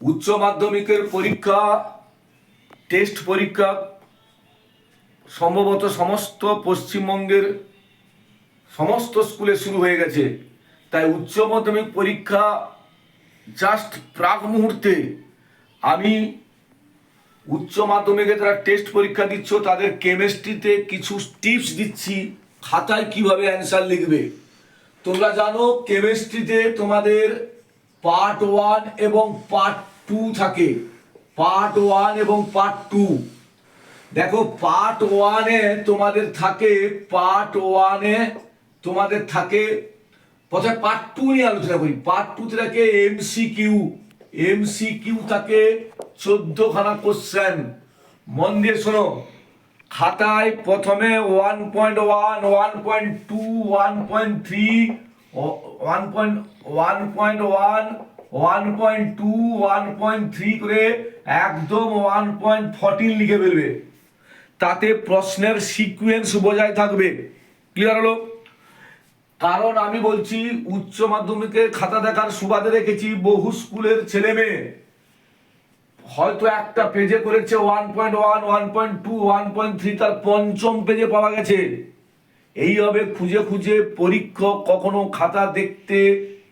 উচ্চ মাধ্যমিকের পরীক্ষা টেস্ট পরীক্ষা, সম্ভবত সমস্ত পশ্চিমবঙ্গের সমস্ত স্কুলে শুরু হয়ে গেছে। তাই উচ্চ মাধ্যমিক পরীক্ষা জাস্ট প্রাক মুহূর্তে আমি উচ্চ মাধ্যমিকে যারা টেস্ট পরীক্ষা দিচ্ছ, তাদের কেমিস্ট্রিতে কিছু টিপস দিচ্ছি, খাতায় কীভাবে অ্যান্সার লিখবে। তোমরা জানো কেমিস্ট্রিতে তোমাদের পার্ট ওয়ান এবং পার্ট টু থাকে। পার্ট ওয়ান এবং পার্ট টু দেখো পার্ট ওয়ানে তোমাদের থাকে পার্ট ওয়ানে তোমাদের থাকে, প্রথমে পার্ট টু নিয়ে আলোচনা করি। পার্ট টুতে থাকে এমসি কিউ এমসি কিউ থাকে চোদ্দখানা কোশ্চেন মন দিয়ে শোনো। খাতায় প্রথমে one point one one point two one point three one point one point one one point two one point three করে একদম ওয়ান পয়েন্ট লিখে ফেলবে। তাতে প্রশ্নের সিকুয়েন্স বজায় থাকবে। ক্লিয়ার হলো? কারণ আমি বলছি, উচ্চ মাধ্যমিকের খাতা দেখার সুবাদে রেখেছি বহু স্কুলের ছেলে মেয়ে। হয়তো একটা পেজে করেছে one point one one point two one point three তার পঞ্চম পেজে পাওয়া গেছে। এইভাবে খুঁজে খুঁজে পরীক্ষক কখনো খাতা দেখতে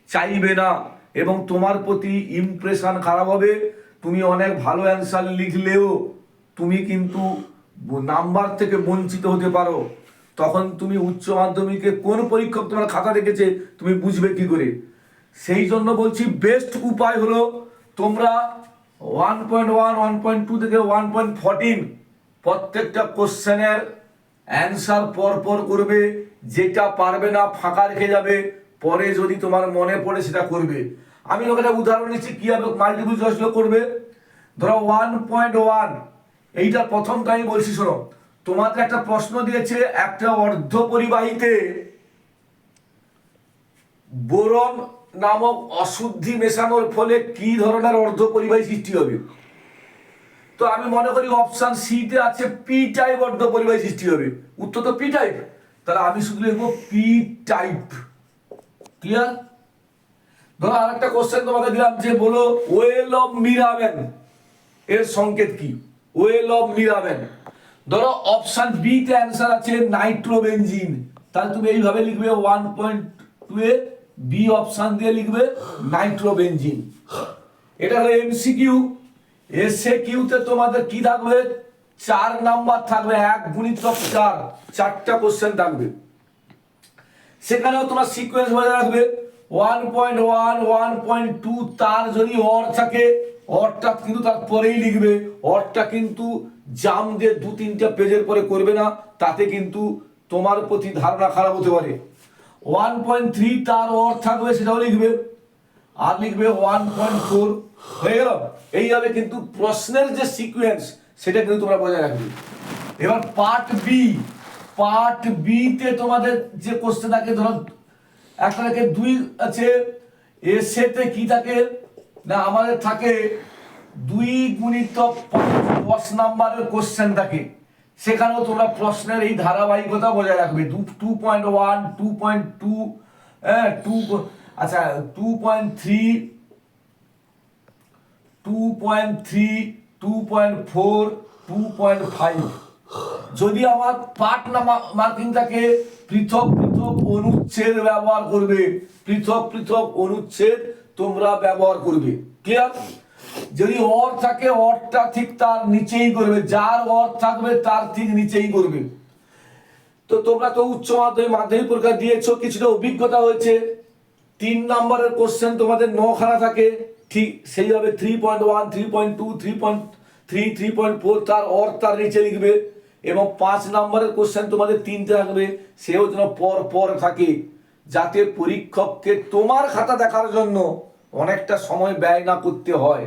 চাইবে না। এবং তোমার প্রতি ইমপ্রেশন খারাপ হবে, তুমি অনেক ভালো অ্যান্সার লিখলেও তুমি কিন্তু নাম্বার থেকে বঞ্চিত হতে পারো। তখন তুমি উচ্চ মাধ্যমিকে কোন পরীক্ষক তোমার খাতা রেখেছে তুমি বুঝবে কি করে? সেই জন্য বলছি বেস্ট উপায় হলো তোমরা one point one one point two থেকে ওয়ান পয়েন্ট ফোরটিন প্রত্যেকটা কোশ্চেনের অ্যান্সার পর পর করবে, যেটা পারবে না ফাঁকা রেখে যাবে পরে যদি তোমার মনে পড়ে সেটা করবে। আমি ওখানে উদাহরণ নিচ্ছি কীভাবে মাল্টিপুল চয়েসগুলো করবে। ধরো ওয়ান পয়েন্ট ওয়ান এইটা প্রথমটা আমি বলছি, শোনো। তোমাদের একটা প্রশ্ন দিয়েছে একটা অর্ধ পরিবাহীতে বোরন নামক অশুদ্ধি মেশানোর ফলে কি ধরনের অর্ধ পরিবাহী সৃষ্টি হবে? তো আমি মনে করি অপশন সিতে আছে পি টাইপ অর্ধ পরিবাহী সৃষ্টি হবে। উত্তর তো পি টাইপ তাহলে আমি শুধু লিখব পি টাইপ ক্লিয়ার ধরো আরেকটা কোশ্চেন তোমাকে দিলাম, যে বলো ওয়েল অফ মিরাবেন এর সংকেত কি? ওয়েল অফ মিরাবেন ধরো অপশন বি তে অ্যান্সার আছে নাইট্রোবেনজিন তাহলে তুমি এইভাবে লিখবে one point two A B option দিয়ে লিখবে নাইট্রোবেনজিন এটা হলো এমসিকিউ এসে কিউতে তোমাদের কি থাকবে? চার নাম্বার থাকবে, এক গুণিতক চার। চারটা কোশ্চেন থাকবে। সেখানেও তোমার সিকোয়েন্স বজায় রাখবে। One point one one point two তার যদি অর থাকে অরটা কিন্তু তার পরেই লিখবে অরটা কিন্তু জাম দিয়ে দু তিনটা পেজের পরে করবে না, তাতে কিন্তু তোমার প্রতি ধারণা খারাপ হতে পারে। ওয়ান পয়েন্ট থ্রি তার অর থাকবে, সেটাও লিখবে। আর লিখবে ওয়ান পয়েন্ট ফোর হয়ে গেল? এইভাবে কিন্তু প্রশ্নের যে সিকোয়েন্স সেটা কিন্তু তোমরা বজায় রাখবে। এবার পার্ট বি পার্ট বি তে তোমাদের যে কোশ্চেন থাকে, ধরো, একটা থাকে দুই আছে এসেতে কি থাকে? না, আমাদের থাকে দুই গুণিত দশ নাম্বারের কোশ্চেন থাকে। সেখানেও তোমরা প্রশ্নের এই ধারাবাহিকতা বজায় রাখবে। Two point one two point two হ্যাঁ টু আচ্ছা two point three two point three two point four two point five যদি আমার পার্ট মার্কিং থাকে পৃথক পৃথক অনুচ্ছেদ ব্যবহার করবে, পৃথক পৃথক অনুচ্ছেদ তোমরা ব্যবহার করবে। ক্লিয়ার যদি অর থাকে, অরটা ঠিক তার নিচেই করবে, যার অর থাকবে তার ঠিক নিচেই করবে। তো তোমরা তো উচ্চ মাধ্যমিক মাধ্যমিক পরীক্ষা দিয়েছ, কিছুটা অভিজ্ঞতা হয়েছে। তিন নম্বরের কোশ্চেন তোমাদের নখানা থাকে, ঠিক সেইভাবে three point one three point two three point three three point four তার অর তার নিচে লিখবে। এবং পাঁচ নম্বরের কোশ্চেন তোমাদের তিনটে থাকবে সেও যেন পর পর থাকে। যাতে পরীক্ষককে তোমার খাতা দেখার জন্য অনেকটা সময় ব্যয় না করতে হয়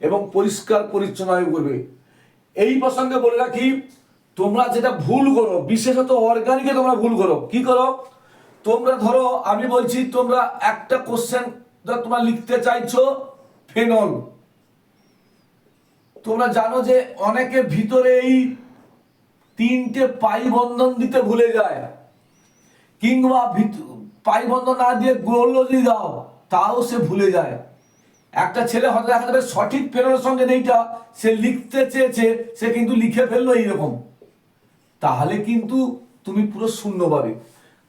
এবং পরিষ্কার পরিচ্ছন্ন হয়ে করবে এই প্রসঙ্গে বলে রাখি, তোমরা যেটা ভুল করো, বিশেষত অর্গানিকে তোমরা ভুল করো। কি করো? তোমরা ধরো, আমি বলছি, তোমরা একটা কোশ্চেন তোমরা লিখতে চাইছো ফেনল তোমরা জানো যে অনেকে ভিতরে এই তিনটে পাই বন্ধন দিতে ভুলে যায়। কিংবা পাই বন্ধন না দিয়ে গোল যদি দাও, তাও সে ভুলে যায়। একটা ছেলে হয়তো দেখা যাবে সঠিক ফেরানোর সঙ্গে নেইটা সে লিখতে চেয়েছে, সে কিন্তু লিখে ফেলল এইরকম। তাহলে কিন্তু তুমি পুরো শূন্য পাবে।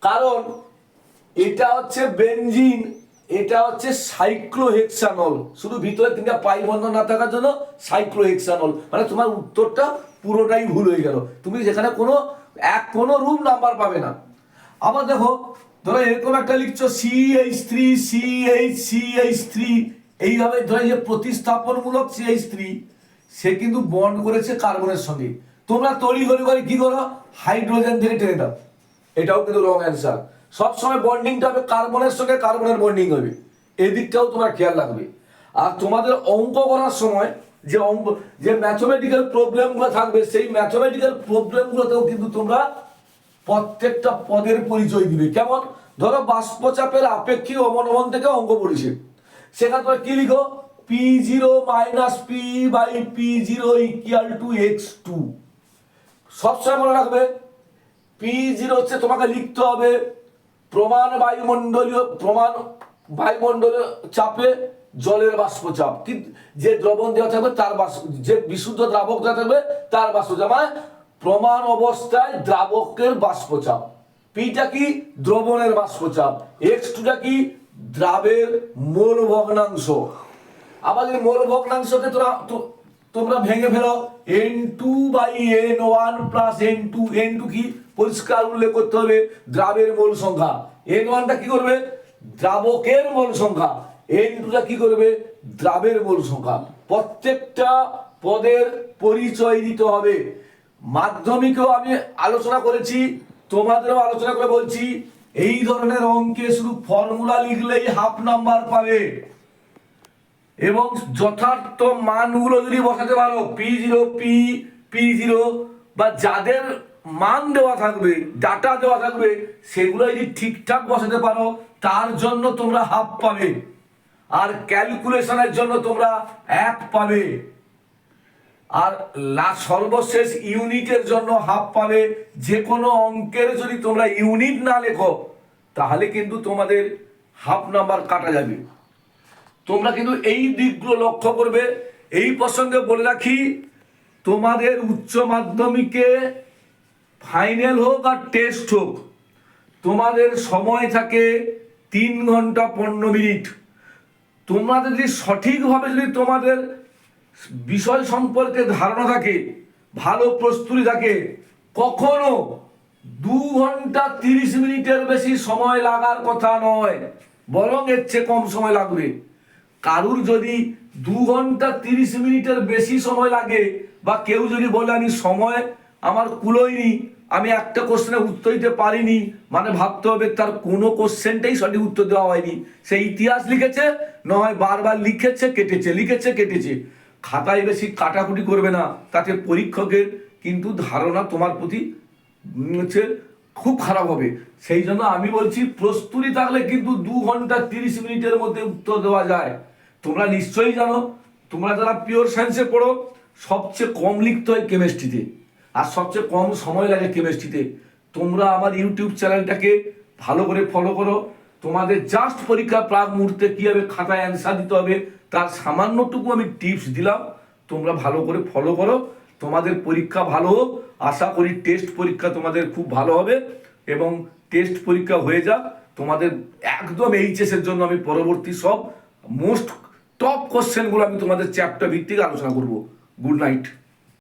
কারণ এটা হচ্ছে বেনজিন, এটা হচ্ছে সাইক্লোহেক্সানল। শুধু ভিতরে তিনটা পাই বন্ধ না থাকার জন্য সাইক্লোহেক্সানল। মানে তোমার উত্তরটা পুরোটাই ভুল হয়ে গেল। তুমি যেখানে কোনো, এক কোনো রুম নাম্বার পাবে না। আবার দেখো, ধরো এরকম একটা লিখছো C H three C H C H three এইভাবে ধরো যে প্রতিস্থাপনমূলক সি এইচ থ্রি সে কিন্তু বন্ড করেছে কার্বনের সঙ্গে। তোমরা তৈরি করে করে কি করো? হাইড্রোজেন থেকে টেনে দাও। এটাও কিন্তু রং অ্যান্সার সবসময় বন্ডিংটা হবে কার্বনের সঙ্গে কার্বনের বন্ডিং হবে। এদিকটাও তোমার খেয়াল রাখবে। আর তোমাদের অঙ্ক করার সময় যে অঙ্ক যে ম্যাথমেটিক্যাল প্রবলেমগুলো থাকবে, সেই ম্যাথমেটিক্যাল প্রবলেমগুলোতেও কিন্তু তোমরা প্রত্যেকটা পদের পরিচয় দিবে। কেমন? ধরো বাষ্পচাপের আপেক্ষিক অবনমন থেকে অঙ্ক পড়েছে সেখানে তোমরা কি লিখো? P zero minus P by P zero equal to X two সবসময় মনে রাখবে পি জিরো হচ্ছে তোমাকে লিখতে হবে প্রমাণ বায়ুমণ্ডলীয় প্রমাণ বায়ুমণ্ডলীয় চাপে জলের বাষ্পচাপ। যে দ্রবণ দেওয়া থাকবে, তার বাষ্প যে বিশুদ্ধ দ্রাবক দেওয়া থাকবে, তার বাষ্পচাপ। মানে প্রমাণ অবস্থায় দ্রাবকের বাষ্পচাপ। পিটা কি? দ্রবণের বাষ্পচাপ। এক্স টুটা কি? দ্রাবের মোল ভগ্নাংশ। আবার যদি মোল ভগ্নাংশকে তোরা তোমরা ভেঙে ফেলো। N two by N one plus N two N two কি? পরিষ্কার উল্লেখ করতে হবে। দ্রাবের মোল সংখ্যা। এন ওয়ানটা কি করবে? দ্রাবকের মোল সংখ্যা। এন টুটা কি করবে? দ্রাবের মোল সংখ্যা। প্রত্যেকটা পদের পরিচয় দিতে হবে। মাধ্যমিকেও আমি আলোচনা করেছি, তোমাদেরও আলোচনা করে বলছি, এই ধরনের অঙ্কে শুধু ফর্মুলা লিখলেই হাফ নাম্বার পাবে। এবং যথার্থ মানগুলো যদি বসাতে পারো P zero P P zero বা যাদের মান দেওয়া থাকবে ডাটা দেওয়া থাকবে সেগুলো যদি ঠিকঠাক বসাতে পারো, তার জন্য তোমরা হাফ পাবে। আর ক্যালকুলেশনের জন্য তোমরা এক পাবে। আর সর্বশেষ ইউনিটের জন্য হাফ পাবে। যে কোনো অঙ্কের যদি তোমরা ইউনিট না লেখো, তাহলে কিন্তু তোমাদের হাফ নাম্বার কাটা যাবে। তোমরা কিন্তু এই দিকগুলো লক্ষ্য করবে। এই প্রসঙ্গে বলে রাখি, তোমাদের উচ্চ মাধ্যমিকে ফাইনাল হোক আর টেস্ট হোক, তোমাদের সময় থাকে তিন ঘণ্টা পনেরো মিনিট। তোমাদের যদি সঠিকভাবে যদি তোমাদের বিষয় সম্পর্কে ধারণা থাকে, ভালো প্রস্তুতি থাকে, কখনো দু ঘণ্টা তিরিশ মিনিটের বেশি সময় লাগার কথা নয়, বরং এর চেয়ে কম সময় লাগবে। কারুর যদি দু ঘণ্টা তিরিশ মিনিটের বেশি সময় লাগে, বা কেউ যদি বলে, আমি সময় আমার কুলোয়নি আমি একটা কোশ্চেনের উত্তর দিতে পারিনি। মানে ভাবতে হবে তার কোনো কোশ্চেনটাই সঠিক উত্তর দেওয়া হয়নি। সে ইতিহাস লিখেছে নয় বারবার লিখেছে, কেটেছে লিখেছে, কেটেছে। খাতায় বেশি কাটাকুটি করবে না। তাতে পরীক্ষকের কিন্তু ধারণা তোমার প্রতি হচ্ছে খুব খারাপ হবে। সেই জন্য আমি বলছি, প্রস্তুতি থাকলে কিন্তু দু ঘণ্টা তিরিশ মিনিটের মধ্যে উত্তর দেওয়া যায়। তোমরা নিশ্চয়ই জানো, তোমরা যারা পিওর সায়েন্সে পড়ো, সবচেয়ে কম লিখতে হয় কেমিস্ট্রিতে আর সবচেয়ে কম সময় লাগে কেমিস্ট্রিতে তোমরা আমার ইউটিউব চ্যানেলটাকে ভালো করে ফলো করো। তোমাদের জাস্ট পরীক্ষা প্রাক মুহূর্তে কীভাবে খাতায় অ্যান্সার দিতে হবে, তার সামান্যটুকু আমি টিপস দিলাম। তোমরা ভালো করে ফলো করো। তোমাদের পরীক্ষা ভালো হোক, আশা করি টেস্ট পরীক্ষা তোমাদের খুব ভালো হবে এবং টেস্ট পরীক্ষা হয়ে যাক। তোমাদের একদম এইচএস এর জন্য আমি পরবর্তী সব মোস্ট টপ কোশ্চেনগুলো আমি তোমাদের চ্যাপ্টার ভিত্তিক আলোচনা করব। Good night